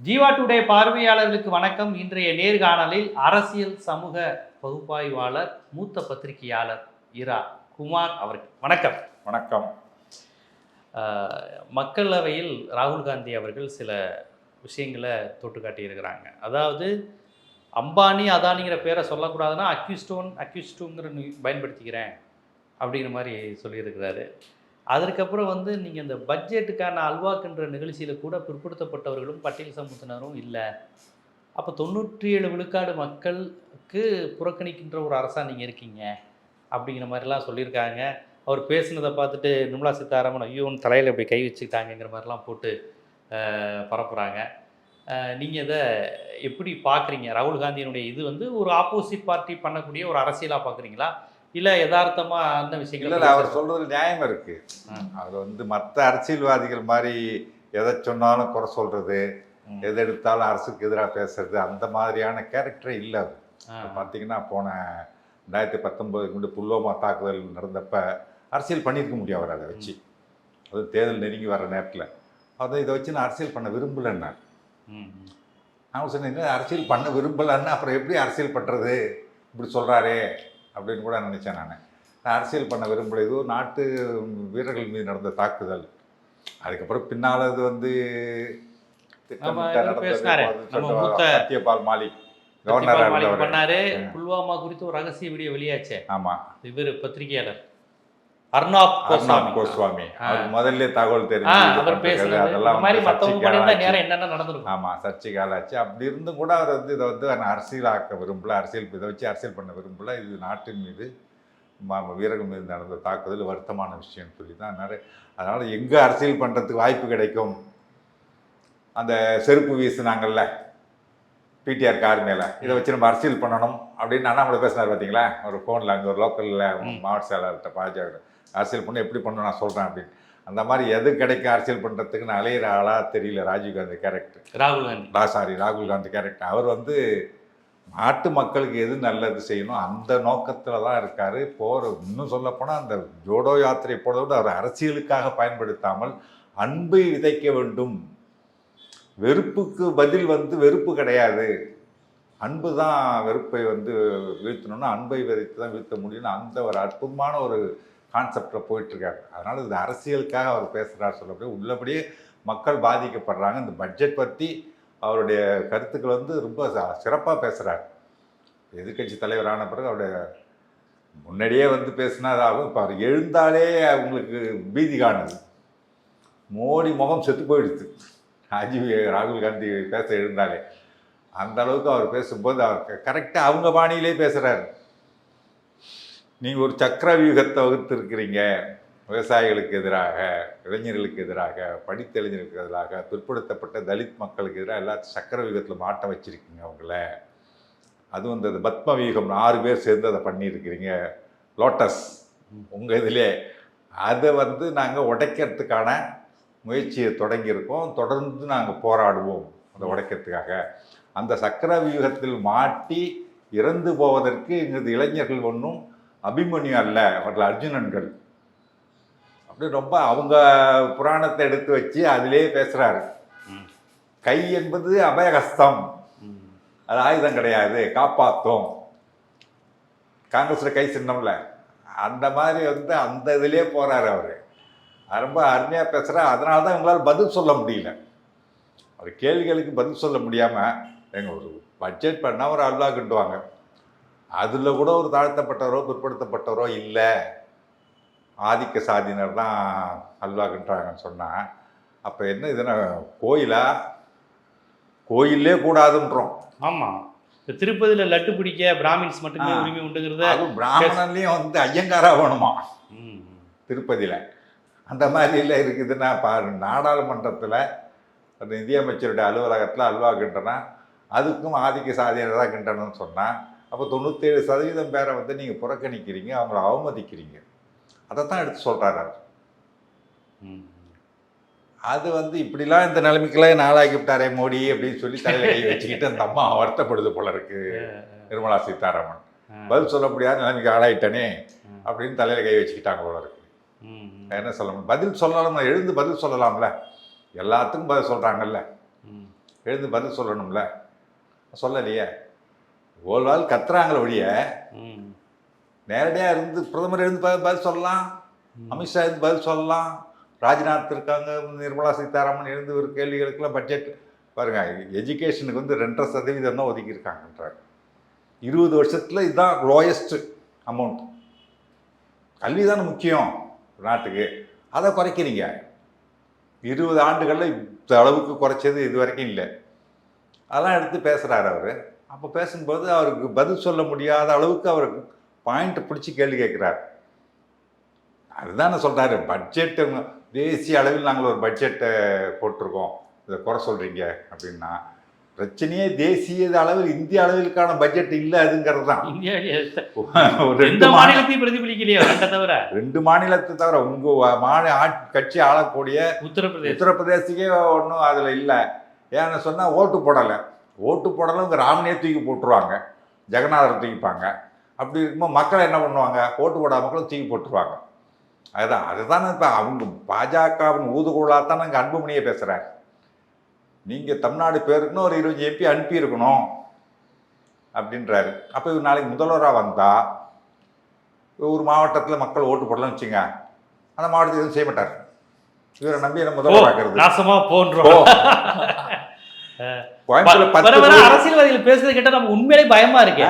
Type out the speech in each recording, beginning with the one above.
Jeeva today பார்வையாளர்களுக்கு வணக்கம். இன்றைய நேர்காணலில் அரசியல் சமூக பகுப்பாய்வாளர் மூத்த பத்திரிகையாளர் இரா குமார் அவர்கள். வணக்கம். வணக்கம். மக்களவையில் ராகுல் காந்தி அவர்கள் சில விஷயங்களை தொட்டு காட்டியிருக்கிறாங்க. அதாவது அம்பானி அதானிங்கிற பேரை சொல்லக்கூடாதுன்னா அக்யூஸ்டோன் அக்யூஸ்டோங்கிற பயன்படுத்திக்கிறேன். அப்படிங்கிற மாதிரி சொல்லியிருக்கிறாரு. அதற்கப்புறம் வந்து நீங்கள் இந்த பட்ஜெட்டுக்கான அல்வாக்குன்ற நிகழ்ச்சியில் கூட பிற்படுத்தப்பட்டவர்களும் பட்டியல் சமூகத்தினரும் இல்லை. அப்போ தொண்ணூற்றி ஏழு விழுக்காடு மக்களுக்கு புறக்கணிக்கின்ற ஒரு அரசாக நீங்கள் இருக்கீங்க. அப்படிங்கிற மாதிரிலாம் சொல்லியிருக்காங்க. அவர் பேசினதை பார்த்துட்டு நிர்மலா சீதாராமன் ஐயோ தலையில் இப்படி கை வச்சுக்கிட்டாங்கங்கிற மாதிரிலாம் போட்டு பரப்புகிறாங்க நீங்கள் இதை எப்படி பார்க்குறீங்க? ராகுல் காந்தியினுடைய இது வந்து ஒரு ஆப்போசிட் பார்ட்டி பண்ணக்கூடிய ஒரு அரசியலாக பார்க்குறீங்களா? இல்லை யதார்த்தமாக அந்த விஷயங்கள் இல்ல அவர் சொல்றதுல நியாயம் இருக்கு. அவர் வந்து மற்ற அரசியல்வாதிகள் மாதிரி எதை சொன்னாலும் குறை சொல்றது. எதை எடுத்தாலும் அரசுக்கு எதிராக பேசுறது அந்த மாதிரியான கேரக்டரே இல்லை அவர் பார்த்தீங்கன்னா போன ரெண்டாயிரத்தி பத்தொன்பதுக்கு முன்னாடி புல்வாமா தாக்குதல் நடந்தப்ப அரசியல் பண்ணியிருக்க முடியும் அவர் அதை வச்சு. அது தேர்தல் நெருங்கி வர நேரத்தில். அதை இதை வச்சு நான் அரசியல் பண்ண விரும்பலைன்னா. ம், ம். நான் சொன்னேன் "என்ன அரசியல் பண்ண விரும்பலன்னா அப்புறம் எப்படி அரசியல் பண்ணுறது இப்படி சொல்கிறாரே அப்படின்னு கூட நினச்சேன் நான். நான் அரசியல் பண்ண விரும்பல இது நாட்டு வீரர்கள் மீது நடந்த தாக்குதல். அதுக்கப்புறம் பின்னால் அது வந்து ஆமா, சத்யபால் மாலிக் கவர்னர் பண்ணாரு. புல்வாமா குறித்து ஒரு ரகசிய வீடியோ வெளியாச்சே. ஆமாம் இவர் பத்திரிகையாளர். அர்னாப் அர்னாப் கோஸ்வாமி. கோஸ்வாமி. ஆ. அவர் முதல்ல தகவல் தெரிஞ்சு அவர் இந்த அதெல்லாம் மாதிரி வந்து மற்றவங்க. நேரம் என்னென்ன நடந்திருக்கும்? ஆமாம் சர்ச்சைக்கு ஆளாச்சு. அப்படி இருந்தும் கூட அவர் வந்து இதை வந்து நான் அரசியலாக்க விரும்பல. அரசியல் இதை வச்சு அரசியல் பண்ண விரும்பல. இது நாட்டின் மீது ம- வீரர்கள் மீது நடந்த தாக்குதல் வருத்தமான விஷயம்னு சொல்லி தான் நிறைய அதனால் எங்கே அரசியல் பண்ணுறதுக்கு வாய்ப்பு கிடைக்கும்? அந்த செருப்பு வீசுனாங்கல்ல பிடிஆர் கார் மேலே. இதை வச்சு நம்ம அரசியல் பண்ணணும் அப்படின்னு அண்ணாமலை பேசினார் பார்த்தீங்களா ஒரு ஃபோனில் அங்கே ஒரு லோக்கலில். மாவட்ட செயலாளர்கிட்ட பாஜக அரசியல் பண்ண எப்படி பண்ணணும் நான் சொல்கிறேன் அப்படின்னு. அந்த மாதிரி எது கிடைக்கும் அரசியல் பண்ணுறதுக்கு நான் அலையிற ஆளாக தெரியல ராஜீவ்காந்தி கேரக்டர் ராகுல் காந்தி. சாரி ராகுல் காந்தி கேரக்டர் அவர் வந்து நாட்டு மக்களுக்கு எது நல்லது செய்யணும் அந்த நோக்கத்தில் தான் இருக்கார். போகிற இன்னும் சொல்லப்போனால் அந்த ஜோடோ யாத்திரை போகிறத விட அவர் அரசியலுக்காக பயன்படுத்தாமல் அன்பை விதைக்க வேண்டும். வெறுப்புக்கு பதில் வந்து வெறுப்பு கிடையாது. அன்பு தான் வெறுப்பை வந்து வீழ்த்தணும்னா அன்பை விதைத்து தான் வீழ்த்த முடியும்னு அந்த ஒரு அற்புதமான ஒரு கான்செப்டில் போயிட்டுருக்காரு அதனால் இது அரசியலுக்காக அவர் பேசுகிறார் சொல்லப்படியே உள்ளபடியே மக்கள் பாதிக்கப்படுறாங்க. இந்த பட்ஜெட் பற்றி அவருடைய கருத்துக்கள் வந்து ரொம்ப சிறப்பாக பேசுகிறார் எதிர்க்கட்சி தலைவரான பிறகு அவருடைய முன்னாடியே வந்து பேசினாதாகும் இப்போ அவர் எழுந்தாலே அவங்களுக்கு பீதி காணுது. மோடி முகம் செத்து போயிடுது. ராஜீவ் ராகுல் காந்தி பேச எழுந்தாலே. அந்த அளவுக்கு அவர் பேசும்போது அவர் கரெக்டாக அவங்க பாணியிலே பேசுகிறாரு நீங்கள் ஒரு சக்கர வியூகத்தை வகுத்திருக்கிறீங்க. விவசாயிகளுக்கு எதிராக இளைஞர்களுக்கு எதிராக படித்த இளைஞர்களுக்கு எதிராக பிற்படுத்தப்பட்ட தலித் மக்களுக்கு எதிராக எல்லா சக்கர வியூகத்தில் மாட்ட வச்சுருக்கீங்க அவங்கள அதுவும் இந்த பத்ம வியூகம் ஆறு பேர் சேர்ந்து அதை பண்ணியிருக்கிறீங்க. லோட்டஸ் உங்கள் இதிலே. அதை வந்து நாங்கள் உடைக்கிறதுக்கான முயற்சியை தொடங்கியிருக்கோம். தொடர்ந்து நாங்கள் போராடுவோம் அதை உடைக்கிறதுக்காக. அந்த சக்கர வியூகத்தில் மாட்டி இறந்து போவதற்கு எங்களது இளைஞர்கள் ஒன்றும் அபிமன்யு அல்ல அவர்கள் அர்ஜுனன்கள். அப்படி ரொம்ப அவங்க புராணத்தை எடுத்து வச்சு அதிலே பேசுகிறாரு. கை என்பது அபயகஸ்தம். அது ஆயுதம் கிடையாது காப்பாற்றும் காங்கிரஸில் கை சின்னம்ல. அந்த மாதிரி வந்து அந்த இதுலேயே போகிறாரு அவர். ரொம்ப அருமையாக பேசுகிறார் அதனால தான் இவங்களால் பதில் சொல்ல முடியல. அவர் கேள்விகளுக்கு பதில் சொல்ல முடியாமல் எங்கள் ஒரு பட்ஜெட் பண்ணால் ஒரு அல்வா கிட்டுவாங்க அதில் கூட ஒரு தாழ்த்தப்பட்டவரோ பிற்படுத்தப்பட்டவரோ இல்லை. ஆதிக்க சாதியினர் தான் அல்வா கிட்டுறாங்கன்னு சொன்னால் அப்போ என்ன இதுனா கோயிலா? கோயிலே கூடாதுன்றோம். ஆமா. இந்த திருப்பதியில லட்டு பிடிக்க பிராமின்ஸ் மட்டுமே. உரிமை உண்டுங்கிறத பிராமணன்லேயும் வந்து ஐயங்காரா வேணுமா. திருப்பதியில். அந்த மாதிரிலாம் இருக்குதுன்னா பாரு நாடாளுமன்றத்தில் நிதியமைச்சருடைய அலுவலகத்தில் அல்வா கிண்டனா அதுக்கும் ஆதிக்க சாதியினர் தான் கிண்டணும்னு சொன்னால் அப்போ தொண்ணூற்றேழு சதவீதம் பேரை வந்து நீங்கள் புறக்கணிக்கிறீங்க அவங்கள அவமதிக்கிறீங்க அதை தான் எடுத்து சொல்கிறாரு. அது வந்து இப்படிலாம் இந்த நிலைமைக்கெல்லாம் நாளாக்கி விட்டாரே மோடி அப்படின்னு சொல்லி தலையில கை வச்சுக்கிட்டு அந்த அம்மா வருத்தப்படுது போல இருக்கு நிர்மலா சீதாராமன். பதில் சொல்ல முடியாத நிலைமைக்கு ஆளாயிட்டனே. அப்படின்னு தலையில கை வச்சுக்கிட்டாங்க போல இருக்கு. என்ன சொல்ல முடியும் பதில் சொல்லலாம் எழுந்து பதில் சொல்லலாம்ல எல்லாத்துக்கும் பதில் சொல்றாங்கல்ல ம். எழுந்து பதில் சொல்லணும்ல சொல்லலையே ஒரு நாள் கத்துறாங்களே ஒழிய. நேரடியாக இருந்து பிரதமர் ப- பதில் சொல்லலாம் அமித்ஷா எழுந்து பதில் சொல்லலாம் ராஜ்நாத் இருக்காங்க நிர்மலா சீதாராமன் எழுந்து ஒரு கேள்விகளுக்கெல்லாம் பட்ஜெட் பாருங்க எஜுகேஷனுக்கு வந்து ரெண்டரை சதவீதம் தான் ஒதுக்கியிருக்காங்கன்றாங்க இருபது வருஷத்தில் இதுதான் லோயஸ்ட் அமௌண்ட் கல்வி தானே முக்கியம் நாட்டுக்கு. அதை குறைக்கிறீங்க. இருபது ஆண்டுகளில் அளவுக்கு குறைச்சது இது வரைக்கும் இல்லை. அதெல்லாம் எடுத்து பேசுகிறாரு அவர். அப்போ பேசும்போது அவருக்கு பதில் சொல்ல முடியாத அளவுக்கு அவருக்கு பாயிண்ட் பிடிச்சி கேள்வி கேட்குறாரு. அதுதான் சொல்கிறாரு பட்ஜெட் தேசிய அளவில் நாங்கள் ஒரு பட்ஜெட்டை போட்டிருக்கோம். இதை குறை சொல்கிறீங்க அப்படின்னா பிரச்சனையே தேசிய அளவில் இந்திய அளவிற்கான பட்ஜெட் இல்லை அதுங்கிறது தான். ரெண்டு மாநில மாநிலத்தையும் பிரதிபலிக்கலையே தவிர? ரெண்டு மாநிலத்தை தவிர மாநில ஆட் கட்சி ஆளக்கூடிய உத்தரப்பிரதேசம். உத்தரப்பிரதேசத்துக்கே ஒன்றும் அதில் இல்லை. ஏன்னு சொன்னால் ஓட்டு போடலை. ஓட்டு போடலைங்க ராமனே தூக்கி போட்டுருவாங்க. ஜெகநாதரை தூக்கிப்பாங்க. அப்படி இருக்கும்போது மக்கள் என்ன பண்ணுவாங்க? ஓட்டு போடாத மக்களும் தூக்கி போட்டுருவாங்க. அதுதான் அதுதானே இப்போ அவங்க பாஜகவின் ஊதுகுழலாக தான் நாங்கள் அன்புமணியை பேசுகிறார் நீங்கள் தமிழ்நாடு பேருக்குன்னு ஒரு இருபது எம்பி அனுப்பியிருக்கணும் அப்படின்றாரு. அப்போ இவர் நாளைக்கு முதல்வராக வந்தால் ஒரு மாவட்டத்தில் மக்கள் ஓட்டு போடலாம்னு வச்சுங்க. அந்த மாவட்டத்தில் எதுவும் செய்ய மாட்டார். இவரை நம்பி என்ன போ, முதல்வராகிறது நாசமா போன்றோம். அரசியல்வாதிகள் பேசுறது கேட்டா நம்ம உண்மையிலே பயமா இருக்கு.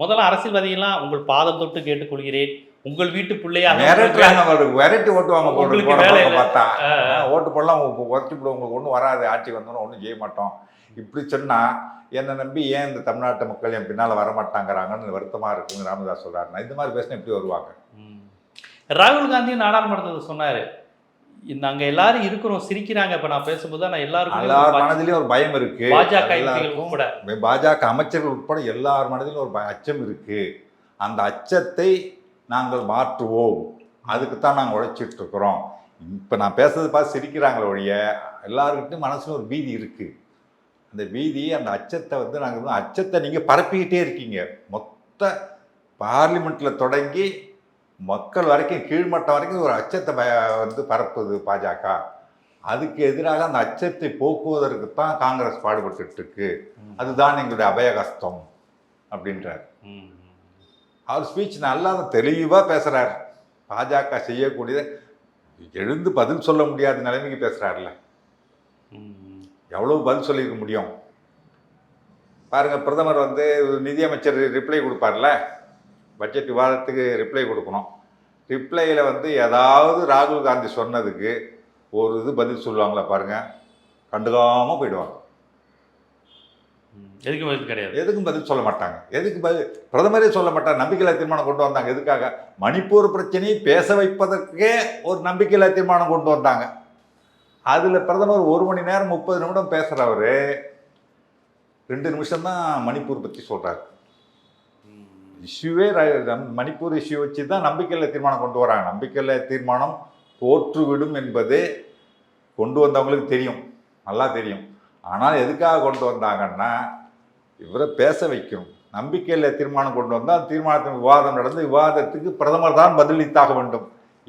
முதல்ல அரசியல்வாதிகள்லாம் உங்கள் பாதம் தொட்டு கேட்டுக்கொள்கிறேன். உங்கள் வீட்டு பிள்ளையா விரட்டி ஓட்டு வாங்க. பார்த்தா. ஓட்டு போடலாம் விடும் உங்களுக்கு ஒன்றும் வராது. ஆட்சி வந்தோன்னு ஒன்றும் செய்ய மாட்டோம். இப்படி சொன்னா என்னை நம்பி ஏன் இந்த தமிழ்நாட்டு மக்கள் என் பின்னால வரமாட்டாங்கிறாங்கன்னு வருத்தமா இருக்குன்னு ராமதாஸ் சொல்றாருன்னா இந்த மாதிரி பேசினா எப்படி வருவாங்க. ராகுல் காந்தி நாடாளுமன்றத்தில் சொன்னாரு நாங்க எல்லாரும் இருக்கிறோம் சிரிக்கிறாங்க. இப்ப நான் பேசும்போது நான் எல்லார் எல்லாருக்கும் மனதிலும் ஒரு பயம் இருக்கு. பாஜக பாஜக அமைச்சர்கள் உட்பட எல்லார் மனதிலும் ஒரு அச்சம் இருக்கு. அந்த அச்சத்தை நாங்கள் மாற்றுவோம். அதுக்கு தான் நாங்கள் உழைச்சிட்டு இருக்கிறோம். இப்போ நான் பேசுறதை பார்த்து சிரிக்கிறாங்களே ஒழிய எல்லாருக்கிட்டையும் மனசுல ஒரு பீதி இருக்கு. அந்த பீதி அந்த அச்சத்தை வந்து நாங்கள் அச்சத்தை நீங்கள் பரப்பிக்கிட்டே இருக்கீங்க. மொத்த பார்லிமெண்ட்டில் தொடங்கி மக்கள் வரைக்கும் கீழ்மட்டம் வரைக்கும் ஒரு அச்சத்தை ப வந்து பரப்புது பாஜக. அதுக்கு எதிராக அந்த அச்சத்தை போக்குவதற்கு தான் காங்கிரஸ் பாடுபட்டுட்டு இருக்கு அதுதான் எங்களுடைய அபயகஸ்தம் அப்படின்றார். அவர் ஸ்பீச் நல்லா தெளிவாக பேசுகிறார் பாஜக செய்யக்கூடியதை எழுந்து பதில் சொல்ல முடியாத நிலைமைக்கு பேசுகிறார்ல ம். எவ்வளவு பதில் சொல்லியிருக்க முடியும்? பாருங்க பிரதமர் வந்து நிதியமைச்சர் ரிப்ளை கொடுப்பார்ல. பட்ஜெட் விவாதத்துக்கு ரிப்ளை கொடுக்கணும். ரிப்ளையில் வந்து ஏதாவது ராகுல் காந்தி சொன்னதுக்கு ஒரு இது பதில் சொல்லுவாங்களா பாருங்க. கண்டுக்காமல் போயிடுவாங்க. எதுக்கும் பதில் கிடையாது. எதுக்கும் பதில் சொல்ல மாட்டாங்க. எதுக்கு பதில்? பிரதமரே சொல்ல மாட்டார். நம்பிக்கையில்லா தீர்மானம் கொண்டு வந்தாங்க. எதுக்காக? மணிப்பூர் பிரச்சனையை பேச வைப்பதற்கே ஒரு நம்பிக்கையில்லா தீர்மானம் கொண்டு வந்தாங்க. அதில் பிரதமர் ஒரு மணி நேரம் முப்பது நிமிடம் பேசுகிறவர் ரெண்டு நிமிஷம் தான் மணிப்பூர் பற்றி சொல்கிறார். இஷ்யூவே மணிப்பூர் இஷ்யூ வச்சு தான் நம்பிக்கையில் தீர்மானம் கொண்டு வராங்க. நம்பிக்கையில் தீர்மானம் தோற்றுவிடும் என்பது கொண்டு வந்தவங்களுக்கு தெரியும். நல்லா தெரியும். ஆனால் எதுக்காக கொண்டு வந்தாங்கன்னா இவரை பேச வைக்கணும். நம்பிக்கையில் தீர்மானம் கொண்டு வந்தால் தீர்மானத்தின் விவாதம் நடந்து விவாதத்துக்கு பிரதமர் தான் பதிலளித்தாக வேண்டும்.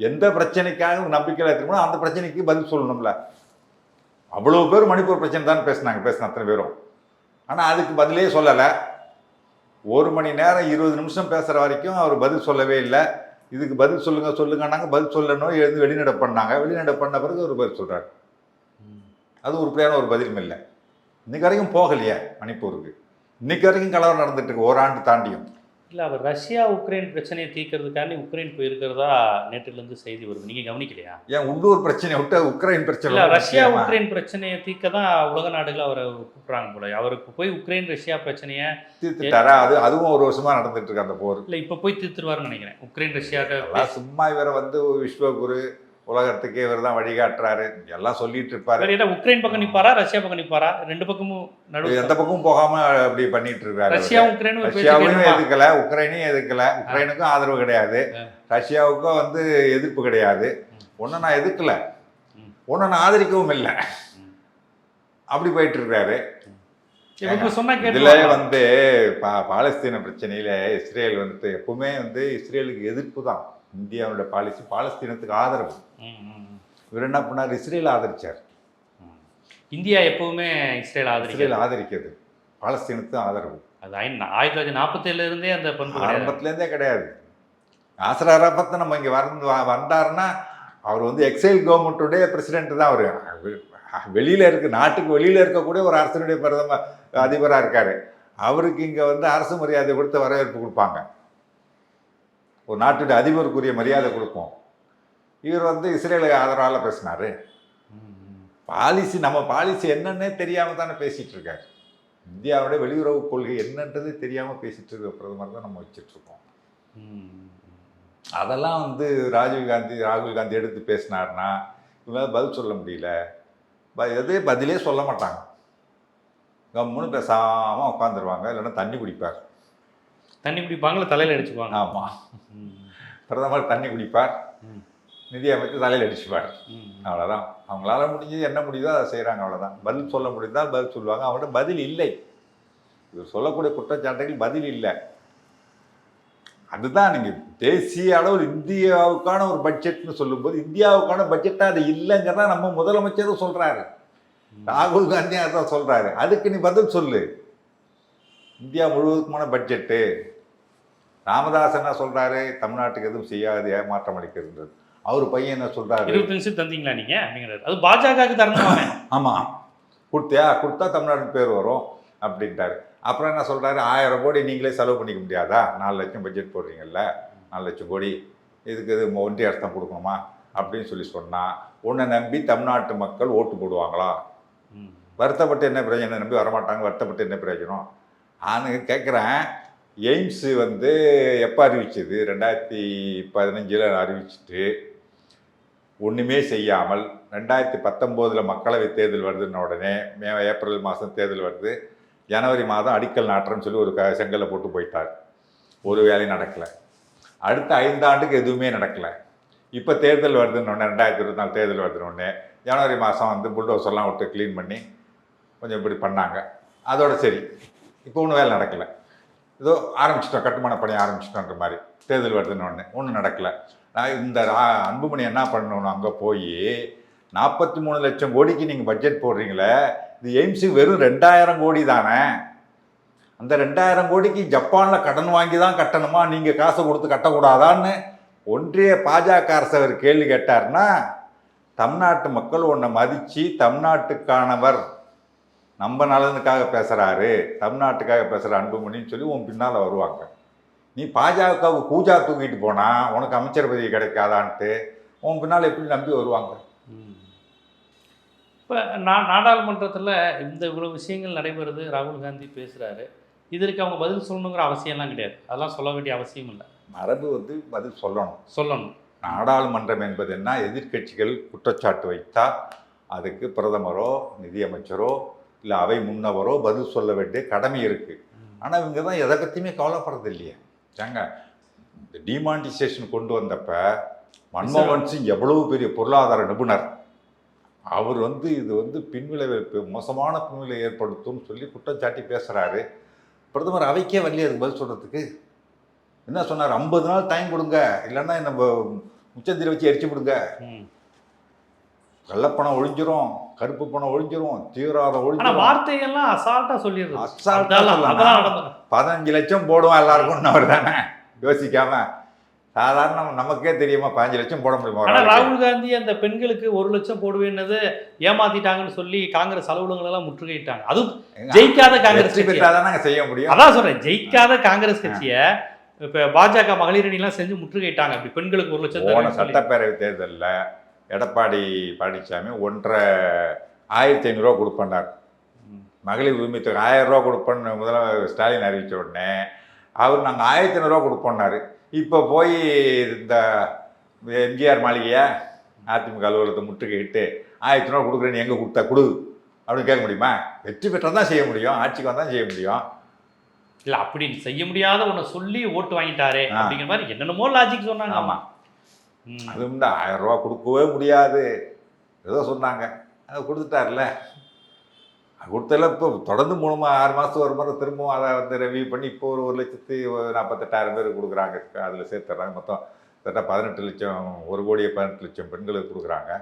எந்த பிரச்சனைக்காக நம்பிக்கையில் தீர்மானம் அந்த பிரச்சனைக்கு பதில் சொல்லணும்ல. அவ்வளோ பேர் மணிப்பூர் பிரச்சனை தான் பேசினாங்க. பேசின அத்தனை பேரும். ஆனால் அதுக்கு பதிலே சொல்லலை. ஒரு மணி நேரம் இருபது நிமிஷம் பேசுகிற வரைக்கும் அவர் பதில் சொல்லவே இல்லை. இதுக்கு பதில் சொல்லுங்க சொல்லுங்கன்னாங்க. பதில் சொல்லணும் எழுந்து வெளிநடை பண்ணாங்க. வெளிநடை பண்ண பிறகு ஒரு பதில் சொல்கிறார் அது உருப்படியான ஒரு பதிலும் இல்லை. இன்னைக்கு வரைக்கும் போகலையே மணிப்பூருக்கு. இன்னைக்கு வரைக்கும் கலவரம் நடந்துட்டு இருக்கு. ஓராண்டு தாண்டியும். இல்ல அவர் ரஷ்யா உக்ரைன் பிரச்சனையை தீர்க்கறதுக்காண்டி உக்ரைன் போயிருக்கிறதா நேற்றுல இருந்து செய்தி வருது. நீங்க கவனிக்கலையா? ஏன் உள்ளூர் பிரச்சனையை விட்டு உக்ரைன் பிரச்சனை இல்ல ரஷ்யா? உக்ரைன் பிரச்சனையை தீர்க்க தான் உலக நாடுகள் அவரை கூப்பிடுறாங்க போல. அவருக்கு போய் உக்ரைன் ரஷ்யா பிரச்சனையை தீர்த்துட்டாரா? அது அதுவும் ஒரு வருஷமா நடந்துட்டு இருக்கு அந்த போர். இல்ல இப்ப போய் தீர்த்துருவாருன்னு நினைக்கிறேன். உக்ரைன் எல்லாம் சும்மா இவரை வந்து விஸ்வகுரு உலகத்துக்கே இவர் தான் வழிகாட்டுறாரு. எல்லாம் சொல்லிட்டு இருப்பாரு. உக்ரைன் பக்கம் நிப்பாரா ரஷ்யா பக்கம் நிப்பாரா? ரெண்டு பக்கமும் நடுவு எந்த பக்கமும் போகாம அப்படி பண்ணிட்டு இருக்காரு அவரு. ரஷ்யா உக்ரைன் ஒரு பேச்சு ரஷ்யாவையும் கேட்கணுமா? எதுக்கல உக்ரைனையும் எதுக்கல உக்ரைனுக்கும் ஆதரவு கிடையாது. ரஷ்யாவுக்கும் வந்து எதிர்ப்பு கிடையாது. ஒன்றை நான் எதுக்கல ம். ஒன்றை நான் ஆதரிக்கவும் இல்லை. அப்படி போயிட்டு இருக்காரு. இதுல வந்து பா பாலஸ்தீன பிரச்சனையில இஸ்ரேல் வந்து எப்பவுமே வந்து இஸ்ரேலுக்கு எதிர்ப்பு தான். இந்தியாவோட பாலிசி பாலஸ்தீனத்துக்கு ஆதரவு. இவர் என்ன பண்ணார்? இஸ்ரேல் ஆதரிச்சார். இந்தியா எப்பவுமே இஸ்ரேல் ஆதரிக்கிறது இஸ்ரேல் ஆதரிக்கிறது பாலஸ்தீனத்து ஆதரவு. அது ஆயிர- ஆயிரத்தி தொள்ளாயிரத்தி நாற்பத்தேழுல இருந்தே அந்த பண்பு ஆரம்பத்துலேருந்தே கிடையாது. ஆசர் அரபத்தை நம்ம இங்கே வந்து வந்தாருன்னா அவர் வந்து எக்ஸைல் கவர்மெண்ட்டுடைய பிரசிடென்ட் தான் அவர். வெளியில் இருக்கு நாட்டுக்கு வெளியில் இருக்கக்கூடிய ஒரு அரசனுடைய பிரதம அதிபராக இருக்கார். அவருக்கு இங்கே வந்து அரசு மரியாதை கொடுத்து வரவேற்பு கொடுப்பாங்க. ஒரு நாட்டுடைய அதிபருக்குரிய மரியாதை கொடுப்போம். இவர் வந்து இஸ்ரேலுக்கு ஆதரவால் பேசினார். பாலிசி நம்ம பாலிசி என்னன்னே தெரியாமல் தானே பேசிகிட்டு இருக்காரு இந்தியாவுடைய வெளியுறவு கொள்கை என்னன்றது தெரியாமல் பேசிகிட்டு இருக்க பிரதமர் தான் நம்ம வச்சிட்ருக்கோம் அதெல்லாம் வந்து ராஜீவ் காந்தி ராகுல் காந்தி எடுத்து பேசினார்னா இவங்களால பதில் சொல்ல முடியல. ப- எதே பதிலே சொல்ல மாட்டாங்க. கம்முன்னு பேசாமல் உட்காந்துருவாங்க இல்லைன்னா தண்ணி குடிப்பார். தண்ணி குடிப்பாங்களா? தலையில அடிச்சுக்குவாங்க. ஆமா. ம், பிரதமர் தண்ணி குடிப்பார். நிதி அமைச்சர் தலையில் அடிச்சுப்பார். அவ்வளோதான் அவங்களால முடிஞ்சது என்ன முடியுதோ அதை செய்கிறாங்க அவ்வளோதான் பதில் சொல்ல முடிந்தால் பதில் சொல்லுவாங்க. அவங்கள்ட்ட பதில் இல்லை. இவர் சொல்லக்கூடிய குற்றச்சாட்டுகள் பதில் இல்லை. அதுதான் நீங்கள் தேசிய அளவில் இந்தியாவுக்கான ஒரு பட்ஜெட்னு சொல்லும்போது இந்தியாவுக்கான பட்ஜெட்டாக அது இல்லைங்கிறதா நம்ம முதலமைச்சரும் சொல்கிறாரு ராகுல் காந்தி அதான் சொல்கிறாரு அதுக்கு நீ பதில் சொல்லு. India முழுவதுக்குமான budget. ராமதாஸ் என்ன சொல்கிறாரு தமிழ்நாட்டுக்கு எதுவும் செய்யாது ஏமாற்றம் அளிக்கிறது அவர் பையன் என்ன சொல்கிறாரு நிமிஷம் தந்தீங்களா நீங்க? அப்படிங்கிறாரு. அது பாஜகவுக்கு தரணுமாமே ஆமாம் கொடுத்தியா கொடுத்தா தமிழ்நாடு பேர் வரும் அப்படின்ட்டாரு. அப்புறம் என்ன சொல்கிறாரு ஆயிரம் கோடி நீங்களே செலவு பண்ணிக்க முடியாதா? நாலு லட்சம் பட்ஜெட் போடுறீங்கல்ல? நாலு லட்சம் கோடி. இதுக்கு இது ஒன்றிய அரசு தான் கொடுக்கணுமா? அப்படின்னு சொல்லி சொன்னால் உன்னை நம்பி தமிழ்நாட்டு மக்கள் ஓட்டு போடுவாங்களா. வருத்தப்பட்டு என்ன பிரயோஜனம்? நம்பி வரமாட்டாங்க வருத்தப்பட்டு என்ன பிரயோஜனம்? நான் கேட்குறேன் எய்ம்ஸு வந்து எப்போ அறிவிச்சது? ரெண்டாயிரத்தி பதினஞ்சில் அறிவிச்சிட்டு ஒன்றுமே செய்யாமல் ரெண்டாயிரத்தி பத்தொம்போதில் மக்களவை தேர்தல் வருதுன்ன உடனே மே ஏப்ரல் மாதம் தேர்தல் வருது. ஜனவரி மாதம் அடிக்கல் நாட்டுறேன்னு சொல்லி ஒரு க செங்கலை போட்டு போயிட்டார். ஒரு வேலையும் நடக்கலை. அடுத்த ஐந்தாண்டுக்கு எதுவுமே நடக்கலை. இப்போ தேர்தல் வருதுன்னு ரெண்டாயிரத்தி இருபத்தி நாலு தேர்தல் வருதுன்னு உடனே ஜனவரி மாதம் வந்து புல்டோசர்லாம் விட்டு க்ளீன் பண்ணி கொஞ்சம் இப்படி பண்ணாங்க. அதோட சரி. இப்போ ஒன்றும் வேலை நடக்கலை. ஏதோ ஆரம்பிச்சிட்டோம் கட்டுமான பணி ஆரம்பிச்சிட்டோன்ற மாதிரி. தேர்தல் வருதுன்னு ஒன்று ஒன்றும் நடக்கலை. நான் இந்த அன்புமணி என்ன பண்ணணும் அங்கே போய் நாற்பத்தி மூணு லட்சம் கோடிக்கு நீங்கள் பட்ஜெட் போடுறீங்களே இது எய்ம்ஸுக்கு வெறும் ரெண்டாயிரம் கோடி தானே. அந்த ரெண்டாயிரம் கோடிக்கு ஜப்பானில் கடன் வாங்கி தான் கட்டணுமா? நீங்கள் காசை கொடுத்து கட்டக்கூடாதான்னு ஒன்றிய பாஜக அரசவர் கேள்வி கேட்டார்னா தமிழ்நாட்டு மக்கள் உன்னை மதித்து தமிழ்நாட்டுக்கானவர் நம்ம நலனுக்காக பேசுகிறாரு தமிழ்நாட்டுக்காக பேசுகிற அன்புமணின்னு சொல்லி உன் பின்னால் வருவாங்க. நீ பாஜகவுக்கு கூஜா தூக்கிட்டு போனா உனக்கு அமைச்சர் பதவி கிடைக்காதான்ட்டு உன் பின்னால் எப்படி நம்பி வருவாங்க? இப்போ நான் நாடாளுமன்றத்தில் இந்த இவ்வளோ விஷயங்கள் நடைபெறுது ராகுல் காந்தி பேசுகிறாரு இதற்கு அவங்க பதில் சொல்லணுங்கிற அவசியம்லாம் கிடையாது. அதெல்லாம் சொல்ல வேண்டிய அவசியம் இல்லை. மரபு வந்து பதில் சொல்லணும். சொல்லணும். நாடாளுமன்றம் என்பது என்ன? எதிர்க்கட்சிகள் குற்றச்சாட்டு வைத்தால் அதுக்கு பிரதமரோ நிதியமைச்சரோ இல்லை அவை முன்னவரோ பதில் சொல்ல வேண்டிய கடமை இருக்குது ஆனால் இவங்க தான் எதை பற்றியுமே கவலைப்படுறது இல்லையே ஏங்க இந்த டிமானிட்டைசேஷன் கொண்டு வந்தப்ப மன்மோகன் சிங் எவ்வளவு பெரிய பொருளாதார நிபுணர். அவர் வந்து இது வந்து பின்விளைவு மோசமான பின்விளை ஏற்படுத்தும்னு சொல்லி குற்றம் சாட்டி பேசுகிறாரு பிரதமர் அவைக்கே வரலையே அதுக்கு பதில் சொல்கிறதுக்கு என்ன சொன்னார்? ஐம்பது நாள் டைம் கொடுங்க. இல்லைன்னா நம்ம முச்சந்திரி வச்சு எரிச்சு கொடுங்க கள்ளப்பணம் ஒழிஞ்சிரும் கருப்பு பணம் ஒழிஞ்சிரும் தீவிரவாதம் ஒழிஞ்சிரும். வார்த்தைகள்லாம் அசால்ட்டா சொல்லிடுறது. அசால்ட்டா. பதினஞ்சு லட்சம் போடுவோம் எல்லாருக்கும் அவர் தானே? யோசிக்காம. சாதாரண நமக்கே தெரியுமா பதினஞ்சு லட்சம் போட முடியுமா? ஒரு ஆனா ஆளுக்கு? ராகுல் காந்தி அந்த பெண்களுக்கு ஒரு லட்சம் போடுவேன்னது ஏமாத்திட்டாங்கன்னு சொல்லி காங்கிரஸ் அலுவலகங்கள் எல்லாம் முற்றுகையிட்டாங்க. அதுவும் ஜெயிக்காத காங்கிரஸ் வெற்றி கட்சியை? பெற்றா தானே செய்ய முடியும். அதான் சொல்றேன் ஜெயிக்காத காங்கிரஸ் கட்சிய இப்ப பாஜக மகளிர் அணிலாம் செஞ்சு முற்றுகையிட்டாங்க. அப்படி பெண்களுக்கு ஒரு லட்சம். சட்டப்பேரவை தேர்தலில் எடப்பாடி பழனிசாமி ஒன்றரை ஆயிரத்தி ஐநூறுரூவா கொடுப்பேன்னார். மகளிர் உரிமை தொகை ஆயிரம் ரூபா கொடுப்பேன்னு முதல்வர் ஸ்டாலின் அறிவித்த உடனே அவர் நாங்கள் ஆயிரத்தி ஐநூறுரூவா கொடுப்போம்னாரு இப்போ போய் இந்த எம்ஜிஆர் மாளிகையை அதிமுக அலுவலகத்தை முற்றுகையிட்டு ஆயிரத்தி ஐநூறுவா கொடுக்குறேன்னு எங்கே கொடுத்தா கொடு அப்படின்னு கேட்க முடியுமா வெற்றி பெற்றால் தான் செய்ய முடியும் ஆட்சிக்கு வந்தால் செய்ய முடியும் இல்ல அப்படி செய்ய முடியாத ஒண்ண சொல்லி ஓட்டு வாங்கிட்டாரே. அப்படிங்கிற மாதிரி என்னென்னமோ லாஜிக் சொன்னாங்க ஆமா. அது அதுவும் இந்த ஆயிரம் ரூபா கொடுக்கவே முடியாது. ஏதோ சொன்னாங்க. அதை கொடுத்துட்டார்ல. கொடுத்தல இப்போ தொடர்ந்து மூணு மா ஆறு மாதத்துக்கு ஒரு முறை திரும்பவும் அதை வந்து ரெவியூ பண்ணி இப்போ ஒரு ஒரு லட்சத்தி ஒரு நாற்பத்தெட்டாயிரம் பேர் கொடுக்குறாங்க. அதில் சேர்த்துட்றாங்க மொத்தம் கிட்டத்தட்ட பதினெட்டு லட்சம் ஒரு கோடியே பதினெட்டு லட்சம் பெண்களுக்கு கொடுக்குறாங்க.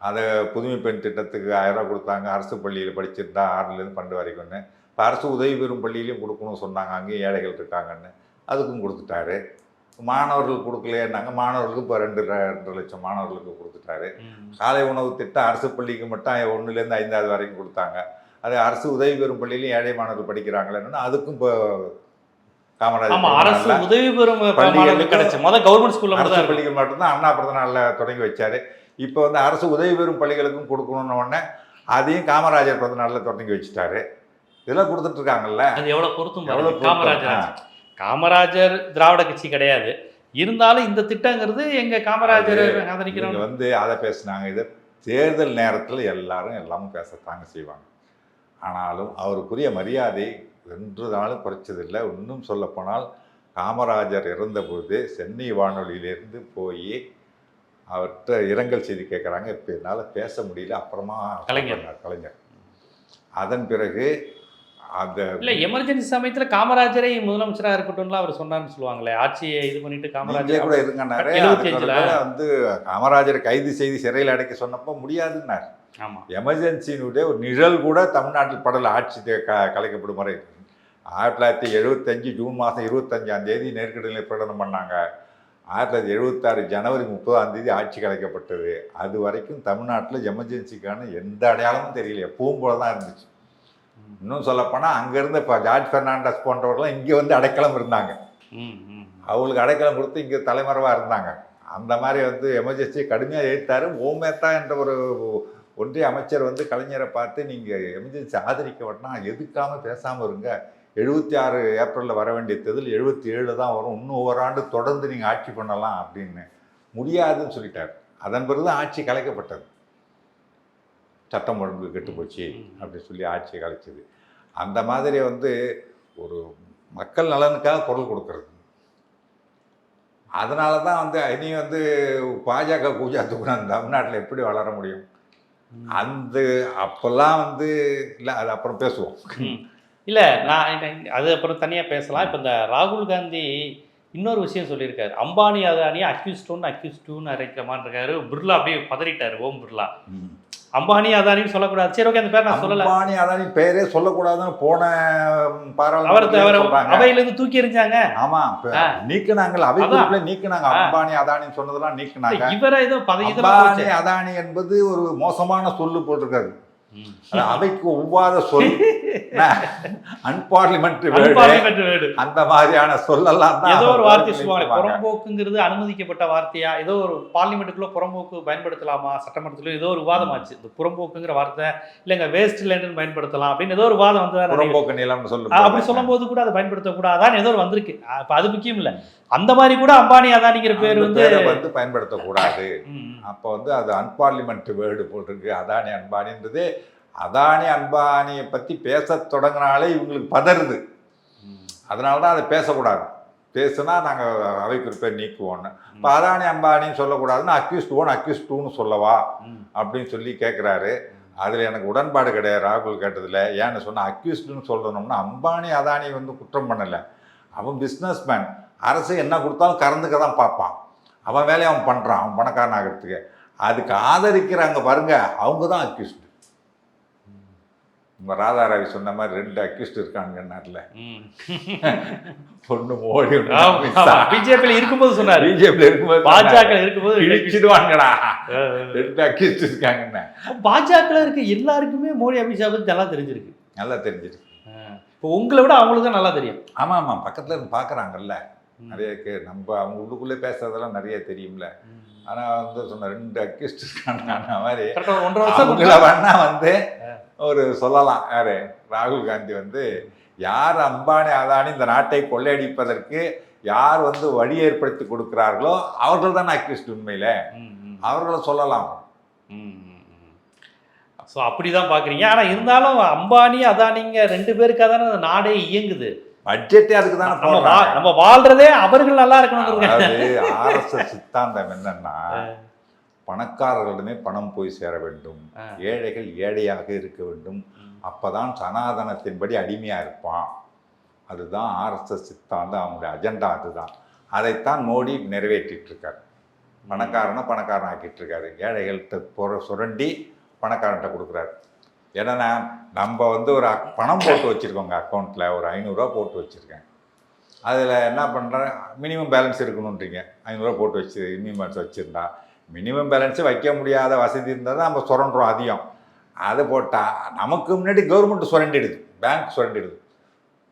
அதை புதுமை பெண் திட்டத்துக்கு ஆயிரரூவா கொடுத்தாங்க. அரசு பள்ளியில் படிச்சிருந்தா ஆறுலேருந்து பன்னெண்டு வரைக்கும்னு. இப்போ அரசு உதவி பெறும் பள்ளியிலையும் கொடுக்கணும்னு சொன்னாங்க. அங்கேயும் ஏழைகள் இருக்காங்கன்னு. அதுக்கும் கொடுத்துட்டாரு. மாணவர்கள் கொடுக்கலையேன்னாங்க. மாணவர்களுக்கு இப்போ ரெண்டு ரெண்டு லட்சம் மாணவர்களுக்கு கொடுத்துட்டாரு. காலை உணவு திட்டம் அரசு பள்ளிக்கு மட்டும் ஒன்றுலேருந்து ஐந்தாவது வரைக்கும் கொடுத்தாங்க. அது அரசு உதவி பெறும் பள்ளியிலையும் ஏழை மாணவர்கள் படிக்கிறாங்களேன்னு அதுக்கும் இப்போ காமராஜர் அரசு உதவி பெறும் கிடைச்சு. முதல் கவர்மெண்ட் ஸ்கூல்ல அரசு பள்ளிகள் மட்டும்தான் அண்ணா பிறந்த நாளில் தொடங்கி வச்சாரு. இப்போ வந்து அரசு உதவி பெறும் பள்ளிகளுக்கும் கொடுக்கணும்னு உடனே அதையும் காமராஜர் பிறந்த நாளில் தொடங்கி வச்சுட்டாரு. இதெல்லாம் கொடுத்துட்டு இருக்காங்கல்ல. அது எவ்வளவு பொருத்தம் பாருங்க. காமராஜர். காமராஜர் திராவிட கட்சி கிடையாது. இருந்தாலும் இந்த திட்டங்கிறது எங்க காமராஜர் ஆதரிக்கிறோம் வந்து அதை பேசுனாங்க. இதை தேர்தல் நேரத்தில் எல்லாரும் எல்லாமும் பேசத்தாங்க செய்வாங்க. ஆனாலும் அவருக்குரிய மரியாதை ரெண்டு நாளும் குறைச்சதில்லை. இன்னும் சொல்லப்போனால் காமராஜர் இறந்தபோது சென்னை வானொலியிலேருந்து போய் அவர்கிட்ட இரங்கல் செய்தி கேட்குறாங்க. இப்போ என்னால் பேச முடியல. அப்புறமா கலைஞர். கலைஞர். அதன் பிறகு அந்த இல்ல எமர்ஜென்சி சமயத்துல காமராஜரை முதலமைச்சரா இருக்கட்டும்ல அவர் சொன்னார்னு சொல்லுவாங்களே ஆட்சியை இது பண்ணிட்டு காமராஜர் கூட இருங்கன்னாரு. வந்து காமராஜரை கைது செய்து சிறையில் அடைக்க சொன்னப்போ முடியாதுன்னார். ஆமா. எமர்ஜென்சியினுடைய ஒரு நிழல் கூட தமிழ்நாட்டில் படல ஆட்சி க கலைக்கப்படும் வரை. ஆயிரத்தி தொள்ளாயிரத்தி எழுபத்தஞ்சு ஜூன் மாதம் இருபத்தஞ்சாம் தேதி நெருக்கடிநிலை பிரகடனம் பண்ணாங்க. ஆயிரத்தி தொள்ளாயிரத்தி எழுபத்தாறு ஜனவரி முப்பதாம் தேதி ஆட்சி கலைக்கப்பட்டது. அது வரைக்கும் தமிழ்நாட்டில் எமர்ஜென்சிக்கான எந்த அடையாளமும் தெரியல எப்பவும் போல தான் இருந்துச்சு. இன்னும் சொல்லப்போனால் அங்கேருந்து இப்போ ஜார்ஜ் பெர்னாண்டஸ் போன்றவர்கள்லாம் இங்கே வந்து அடைக்கலம் இருந்தாங்க. அவங்களுக்கு அடைக்கலம் கொடுத்து இங்கே தலைமறைவாக இருந்தாங்க. அந்த மாதிரி வந்து எமர்ஜென்சியை கடுமையாக எதிர்த்தாரு ஓமேத்தா என்ற ஒரு ஒன்றிய அமைச்சர் வந்து கலைஞரை பார்த்து நீங்கள் எமர்ஜென்சி ஆதரிக்க வேண்டாம் எதுக்காம பேசாமல் இருங்க. எழுபத்தி ஆறு ஏப்ரலில் வர வேண்டிய தேர்தல் எழுபத்தி ஏழு தான் வரும். இன்னும் ஓராண்டு தொடர்ந்து நீங்கள் ஆட்சி பண்ணலாம் அப்படின்னு முடியாதுன்னு சொல்லிட்டார். அதன் பிறகு ஆட்சி கலைக்கப்பட்டது. சட்டம் ஒழுங்கு கெட்டு போச்சு அப்படின்னு சொல்லி ஆட்சியை கலைச்சது. அந்த மாதிரி வந்து ஒரு மக்கள் நலனுக்காக குரல் கொடுக்கறது. அதனால தான் வந்து இனி வந்து பாஜக கூஜா தூக்குனா தமிழ்நாட்டில் எப்படி வளர முடியும்? அந்த அப்போல்லாம் வந்து இல்லை அது அப்புறம் பேசுவோம். இல்ல நான் அது அப்புறம் தனியா பேசலாம். இப்ப இந்த ராகுல் காந்தி இன்னொரு விஷயம் சொல்லியிருக்காரு. அம்பானி அதானி அக்யூஸ் டூன்னு அக்யூஸ் டூன்னு அரைக்கிற மாதிரி இருக்காரு. பிர்லா அப்படியே பதறிட்டாரு ஓம் பிர்லா. அம்பானி அதானின்னு சொல்லக்கூடாது. சரி ஓகே அந்த பேர் நான் சொல்லல. அம்பானி அதானி பேரே சொல்லக்கூடாதுன்னு போன சொல்றாங்க. அவையில இருந்து தூக்கி எறிஞ்சாங்க. ஆமா. நீக்குனாங்கல்ல அவை. குறிப்பில நீக்குனாங்க. அம்பானி அதானின்னு சொன்னதெல்லாம் நீக்குனாங்க. இவரை ஏதோ பதவி அம்பானி. அதானி என்பது ஒரு மோசமான சொல்லு போட்டிருக்காரு. அவைக்கு ஒவ்வாத சொல். அன்பார்லிமெண்ட் Unparliament word. அந்த மாதிரியான சொல்லலாம் ஏதோ ஒரு வார்த்தை சொல்லுவாங்க. புறம்போக்குங்கிறது அனுமதிக்கப்பட்ட வார்த்தையா? ஏதோ ஒரு பார்லிமெண்ட்டுக்குள்ள புறம்போக்கு பயன்படுத்தலாமா? சட்டமன்றத்துல ஏதோ ஒரு விவாதம் ஆச்சு. இந்த புறம்போக்குங்கிற வார்த்தை இல்லைங்க வேஸ்ட் லேண்டுன்னு பயன்படுத்தலாம் அப்படின்னு ஏதோ ஒரு வாதம் வந்து புறம்போக்கு நிலம்னு சொல்லு அப்படி சொல்லும் போது கூட அதை பயன்படுத்தக்கூடாதான் ஏதோ ஒரு வந்திருக்கு. அப்ப அது முக்கியம் இல்ல. அந்த மாதிரி கூட அம்பானி அதானிங்கிற பேர் வந்து வந்து பயன்படுத்தக்கூடாது. அப்போ வந்து அது அன்பார்லிமெண்ட் வேர்டு போட்டிருக்கு. அதானி அன்பானின்றது அதானி அன்பானியை பற்றி பேச தொடங்கினாலே இவங்களுக்கு பதறுது. அதனால தான் அதை பேசக்கூடாது. பேசுனா நாங்கள் அவை குறிப்பை நீக்குவோன்னு இப்போ அதானி அம்பானின்னு சொல்லக்கூடாதுன்னு அக்யூஸ்ட் ஒன் அக்யூஸ்ட் டூன்னு சொல்லவா? அப்படின்னு சொல்லி கேட்குறாரு அதில் எனக்கு உடன்பாடு கிடையாது ராகுல் கேட்டதில். ஏன்னு சொன்னால் அக்யூஸ்டுன்னு சொல்லணும்னா அம்பானி அதானி வந்து குற்றம் பண்ணலை. அவன் பிஸ்னஸ் மேன் அரசு என்ன கொடுத்தாலும் கறந்துக்க தான் பார்ப்பான். அவன் வேலையை அவன் பண்ணுறான் அவன் பணக்காரன் ஆகிறதுக்கு. அதுக்கு ஆதரிக்கிறாங்க பாருங்க அவங்க தான் அக்யூஸ்ட் ராதாராவி சொன்ன மாதிரி ரெண்டு அக்யூஸ்ட் இருக்காங்க நாட்டில் ம். பொண்ணு மோடி பிஜேபியில இருக்கும்போது சொன்னாரு. பிஜேபியில் இருக்கும்போது பாஜக இருக்கும்போது அஹ், ரெண்டு அக்யூஸ்ட் இருக்காங்கன்னு. பாஜக இருக்க எல்லாருக்குமே மோடி அமித்ஷா பத்தி நல்லா தெரிஞ்சிருக்கு. நல்லா தெரிஞ்சிருக்கு. இப்போ உங்களை விட அவங்களுக்கு தான் நல்லா தெரியும். ஆமாம் ஆமாம் பக்கத்தில் இருந்து பார்க்குறாங்கல்ல. நிறைய கே நம்ம அவங்க உள்ளுக்குள்ளே பேசுறதெல்லாம் நிறைய தெரியும்ல. ஆனால் வந்து சொன்ன ரெண்டு அக்யூஸ்ட் இருக்காங்க மாதிரி ஒன்றரை வருஷம் வேணா வந்து ஒரு சொல்லலாம். யாரு? ராகுல் காந்தி வந்து யார் அம்பானி அதானி இந்த நாட்டை கொள்ளையடிப்பதற்கு யார் வந்து வழி ஏற்படுத்தி கொடுக்கிறார்களோ அவர்கள் தான் அக்யூஸ்ட் உண்மையில. அவர்களை சொல்லலாம். ஸோ அப்படிதான் பாக்குறீங்க. ஆனா இருந்தாலும் அம்பானி அதானிங்க ரெண்டு பேருக்காக தானே அந்த நாடே இயங்குது. பட்ஜெட்டே அதுக்கு தானே நம்ம வா- போடுறாங்க. நம்ம வாழ்றதே அவர்கள் நல்லா இருக்கணுங்கிறது அதாவது ஆர்எஸ்எஸ் சித்தாந்தம் என்னன்னா பணக்காரர்களிடமே பணம் போய் சேர வேண்டும். ஏழைகள் ஏழையாக இருக்க வேண்டும். அப்பதான் சனாதனத்தின்படி அடிமையா இருப்பான். அதுதான் ஆர்எஸ்எஸ் சித்தாந்தம் அவங்களுடைய அஜெண்டா அதுதான். அதைத்தான் மோடி நிறைவேற்றிட்டு இருக்கார் பணக்காரனை பணக்காரன் ஆக்கிட்டு இருக்காரு ஏழைகள்கிட்ட பொற சுரண்டி பணக்காரன்கிட்ட கொடுக்குறாரு. ஏன்னா நம்ம வந்து ஒரு அக்- பணம் போட்டு வச்சுருக்கோங்க அக்கௌண்ட்டில் ஒரு ஐநூறுரூவா போட்டு வச்சுருக்கேன். அதில் என்ன பண்ணுறேன் மினிமம் பேலன்ஸ் இருக்கணுன்றீங்க ஐநூறுரூவா போட்டு வச்சு மினிமம் பேலன்ஸ் வச்சுருந்தா மினிமம் பேலன்ஸு வைக்க முடியாத வசதி இருந்தால் தான் நம்ம சுரண்டுறோம் அதிகம். அதை போட்டால் நமக்கு முன்னாடி கவர்மெண்ட் சுரண்டிடுது பேங்க் சுரண்டிடுது.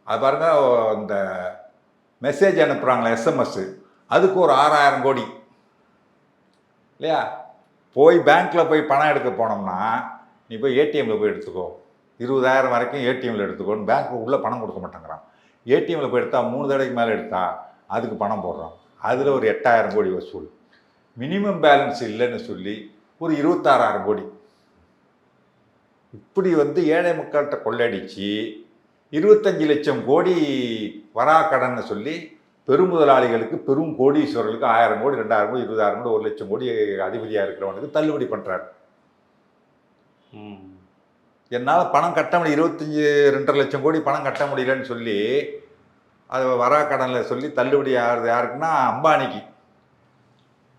அது பாருங்க இந்த மெசேஜ் அனுப்புகிறாங்களே எஸ்எம்எஸ் அதுக்கு ஒரு ஆறாயிரம் கோடி. இல்லையா? போய் பேங்க்கில் போய் பணம் எடுக்க போனோம்னா நீ போய் ஏடிஎம்மில் போய் எடுத்துக்கோ. இருபதாயிரம் வரைக்கும் ஏடிஎம்மில் எடுத்துக்கோன்னு பேங்க் உள்ளே பணம் கொடுக்க மாட்டேங்கிறான். ஏடிஎம்மில் போய் எடுத்தால் மூணு தடவைக்கு மேலே எடுத்தால் அதுக்கு பணம் போடுறோம் அதில் ஒரு எட்டாயிரம் கோடி வசூல். மினிமம் பேலன்ஸ் இல்லைன்னு சொல்லி ஒரு இருபத்தாறாயிரம் கோடி. இப்படி வந்து ஏழை மக்கள்கிட்ட கொள்ளடிச்சு இருபத்தஞ்சு லட்சம் கோடி வரா கடன்னு சொல்லி பெருமுதலாளிகளுக்கு பெரும் கோடீஸ்வரர்களுக்கு ஆயிரம் கோடி ரெண்டாயிரம் கோடி இருபதாயிரம் கோடி ஒரு லட்சம் கோடி அதிபதியாக இருக்கிறவனுக்கு தள்ளுபடி பண்ணுறாரு என்னால் பணம் கட்ட முடியும் இருபத்தஞ்சி ரெண்டரை லட்சம் கோடி பணம் கட்ட முடியலன்னு சொல்லி அது வரா கடனில் சொல்லி தள்ளுபடி ஆகுறது யாருக்குன்னா அம்பானிக்கு.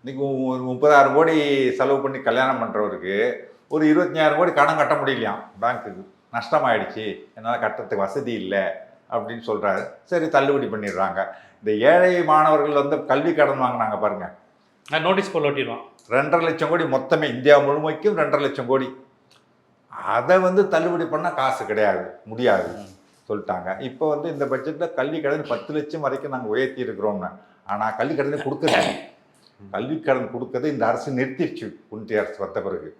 இன்னைக்கு மு- முப்பதாயிரம் கோடி செலவு பண்ணி கல்யாணம் பண்ணுறவருக்கு ஒரு இருபத்தஞ்சாயிரம் கோடி கடன் கட்ட முடியலையாம் பேங்க்குக்கு. நஷ்டமாயிடுச்சு. என்னால் கட்டுறதுக்கு வசதி இல்லை அப்படின்னு சொல்கிறாரு சரி தள்ளுபடி பண்ணிடுறாங்க. இந்த ஏழை மாணவர்கள் வந்து கல்வி கடன் வாங்கினாங்க பாருங்க. நான் நோட்டீஸ் போல் ஒட்டிடுவான். ரெண்டரை லட்சம் கோடி மொத்தமே இந்தியா முழுமைக்கும் ரெண்டரை லட்சம் கோடி. அதை வந்து தள்ளுபடி பண்ணால் காசு கிடையாது முடியாது சொல்லிட்டாங்க. இப்போ வந்து இந்த பட்ஜெட்டில் கல்வி கடன் பத்து லட்சம் வரைக்கும் நாங்கள் உயர்த்தி இருக்கிறோம்னு. ஆனால் கல்வி கடனை கொடுக்கல. கல்வி கடன் கொடுக்கறதை இந்த அரசு நிறுத்திடுச்சு ஒன்றிய அரசு வந்த பிறகு.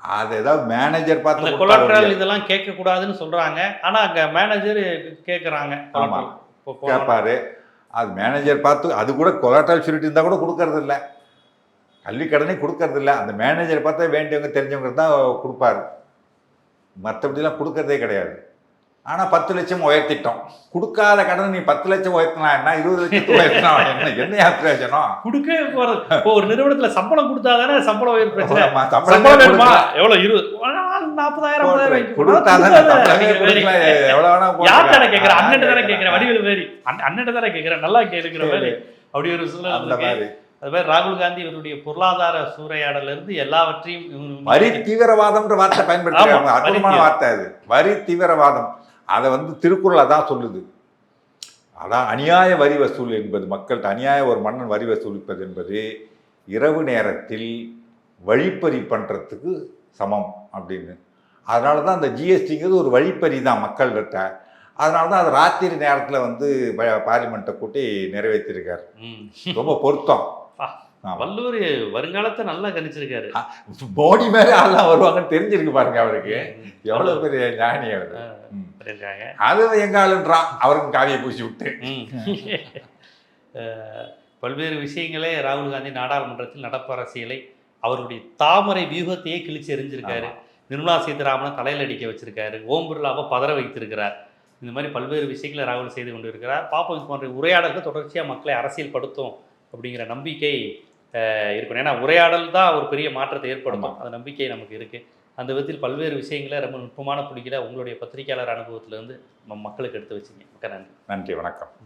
அது ஏதாவது மேனேஜர் பார்த்து கொலாட்ரல் இதெல்லாம் கேட்க கூடாதுன்னு சொல்றாங்க. ஆனா அங்க மேனேஜர் கேக்குறாங்க. ஆமா. இப்போ போன- கேட்பாரு அது மேனேஜர் பார்த்து அது கூட கொலாட்ரல் ஷூரிட்டி இருந்தால் கூட கொடுக்கறது இல்ல கல்வி கடனே கொடுக்கறது இல்ல அந்த மேனேஜர் பார்த்தா வேண்டியவங்க தெரிஞ்சவங்க தான் கொடுப்பாரு. மற்றபடிலாம் கொடுக்கறதே கிடையாது. ஆனால் பத்து லட்சம் உயர்த்திட்டோம். கொடுக்காத கடன் நீ பத்து லட்சம் உயர்த்தினா என்ன? இருபது லட்சத்து உயர்த்தினா என்ன? என்ன பிரயோஜனம்? போறது. இப்போ ஒரு நிறுவனத்துல சம்பளம் கொடுத்தாதானே சம்பளம் உயர்வு பிரச்சனை. சம்பளம் வேணுமா. எவ்வளவு? இருபது நாற்பதாயிரம் கொடுக்கலாம். எவ்வளவு வேணா யார் தானே கேட்கிறேன். அண்ணன் தானே கேட்கிறேன் வடிவேலு மாதிரி. அண்ணன் தானே கேட்கிறேன் நல்லா கேட்கிற மாதிரி. அப்படி ஒரு சூழல் அந்த மாதிரி. அது மாதிரி ராகுல் காந்தி இவருடைய பொருளாதார சூறையாடல இருந்து எல்லாவற்றையும் வரி தீவிரவாதம்ன்ற வார்த்தை பயன்படுத்துறாங்க. அற்புதமான வரி வார்த்தை அது. வரி தீவிரவாதம். அதை வந்து திருக்குறள் அதான் சொல்லுது. அதான் அநியாய வரி வசூல் என்பது மக்கள்கிட்ட அநியாய ஒரு மன்னன் வரி வசூலிப்பது என்பது இரவு நேரத்தில் வழிப்பறி பண்ணுறதுக்கு சமம் அப்படின்னு. அதனால தான் அந்த ஜிஎஸ்டிங்கிறது ஒரு வழிப்பறி தான் மக்கள்கிட்ட. அதனால தான் அது ராத்திரி நேரத்தில் வந்து பார்லிமெண்ட்டை கூட்டி நிறைவேற்றிருக்காரு. ரொம்ப பொருத்தம். வள்ளுவர் வருங்காலத்தை நல்லா கணிச்சிருக்காரு. மோடி மேலே ஆள்லாம் வருவாங்கன்னு தெரிஞ்சிருக்கு பாருங்க அவருக்கு. எவ்வளவு பெரிய ஞானி அவர். அது எங்க ஆளுன்றான் அவருக்கும் காவியை பூசி விட்டு. பல்வேறு விஷயங்களே ராகுல் காந்தி நாடாளுமன்றத்தில் நடப்பு அரசியலை அவருடைய தாமரை வியூகத்தையே கிழிச்சு எறிஞ்சிருக்காரு. நிர்மலா சீதாராமனை தலையில் அடிக்க வச்சிருக்காரு. ஓம் பிர்லாவை பதற வைத்திருக்கிறார். இந்த மாதிரி பல்வேறு விஷயங்களை ராகுல் செய்து கொண்டு இருக்கிறார் பாப்போம் போன்ற உரையாடல்கள் தொடர்ச்சியாக மக்களை அரசியல் படுத்தும் அப்படிங்கிற நம்பிக்கை இருக்கணும் ஏன்னா உரையாடல் தான் ஒரு பெரிய மாற்றத்தை ஏற்படுத்தும். அந்த நம்பிக்கை நமக்கு இருக்குது அந்த விதத்தில் பல்வேறு விஷயங்களை ரொம்ப நுட்பமான பிடிக்கல உங்களுடைய பத்திரிகையாளர் அனுபவத்திலேருந்து மக்களுக்கு எடுத்து வச்சிங்க. மிக்க நன்றி. நன்றி வணக்கம்.